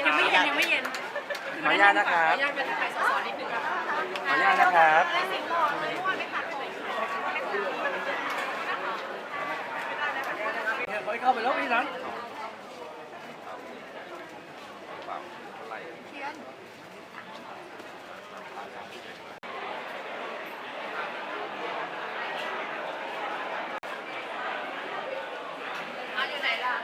ยังไม่เย็นขออนุญาตนะครับ ขออนุญาตเป็นถ่ายสอๆนิดนึงครับขออนุญาตนะครับเขาเข้าไปแล้วพี่นั้น เอาอยู่ไหนล่ะ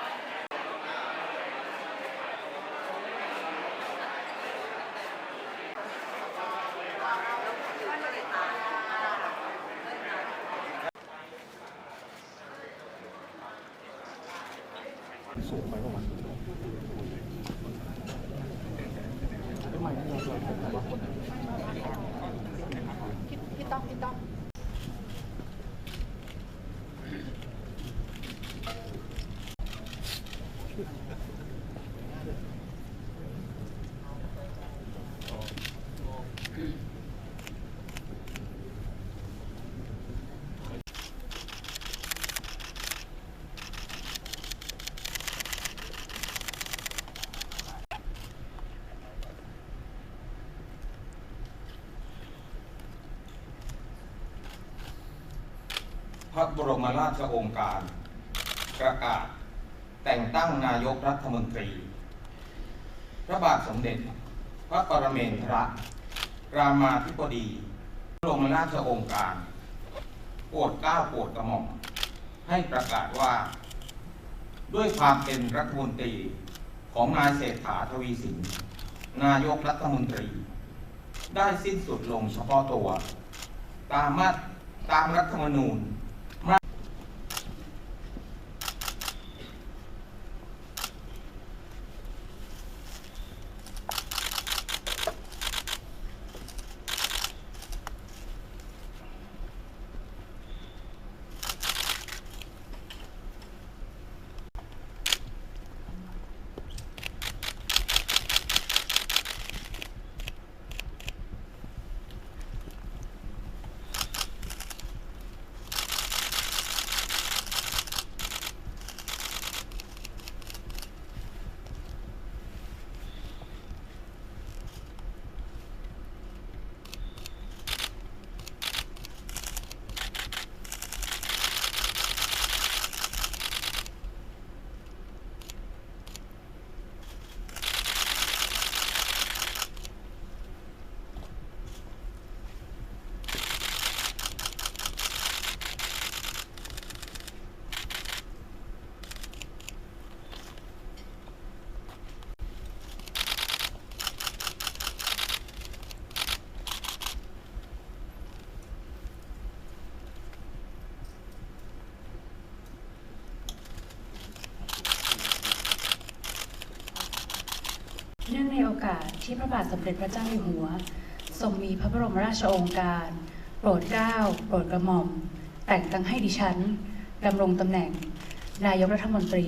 พี่ต้องพี่ต้อง พระบรมราชโองการ ประกาศ แต่งตั้งนายกรัฐมนตรี พระบาทสมเด็จ พระปรเมนทรรามาธิบดีพระบรมราชโองการโปรดเกล้าโปรดกระหม่อมให้ประกาศว่า ด้วยความเป็นรัฐมนตรีของนายเศรษฐาทวีสินนายกรัฐมนตรี ได้สิ้นสุดลงเฉพาะตัว ตามมาตามรัฐธรรมนูญ เนื่องในโอกาสที่พระบาทสมเด็จพระเจ้าอยู่หัว ทรงมีพระบรมราชโองการ โปรดเกล้า โปรดกระหม่อม แต่งตั้งให้ดิฉันดำรงตำแหน่ง นายกรัฐมนตรี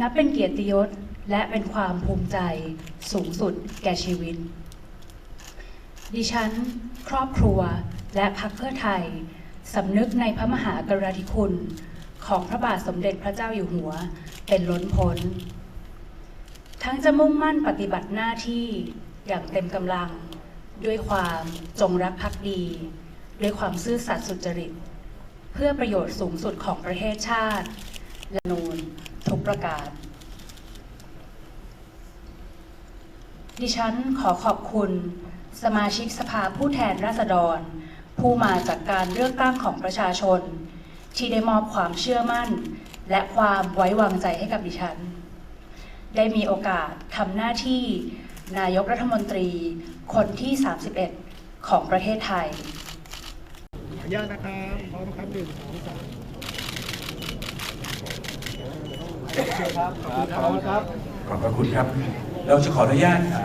นับเป็นเกียรติยศและเป็นความภูมิใจสูงสุดแก่ชีวิต ดิฉัน ครอบครัวและพรรคเพื่อไทยสำนึกในพระมหากรุณาธิคุณ ของพระบาทสมเด็จพระเจ้าอยู่หัว เป็นล้นพ้น ทั้งจะมุ่งมั่นปฏิบัติหน้าที่อย่างเต็มกำลัง ด้วยความจงรักภักดี ด้วยความซื่อสัตย์สุจริต เพื่อประโยชน์สูงสุดของประเทศชาติ และนูนทุกประการ ดิฉันขอขอบคุณ สมาชิกสภาผู้แทนราษฎร ผู้มาจากการเลือกตั้งของประชาชน ที่ได้มอบความเชื่อมั่น และความไว้วางใจให้กับดิฉัน ได้มีโอกาสทำหน้าที่นายกรัฐมนตรีคนที่ 31 ของประเทศไทย ขออนุญาตนะครับพร้อมครับหนึ่งสองสามโอเคครับขอบคุณครับ ขอบพระคุณครับ เราจะขออนุญาตอ่า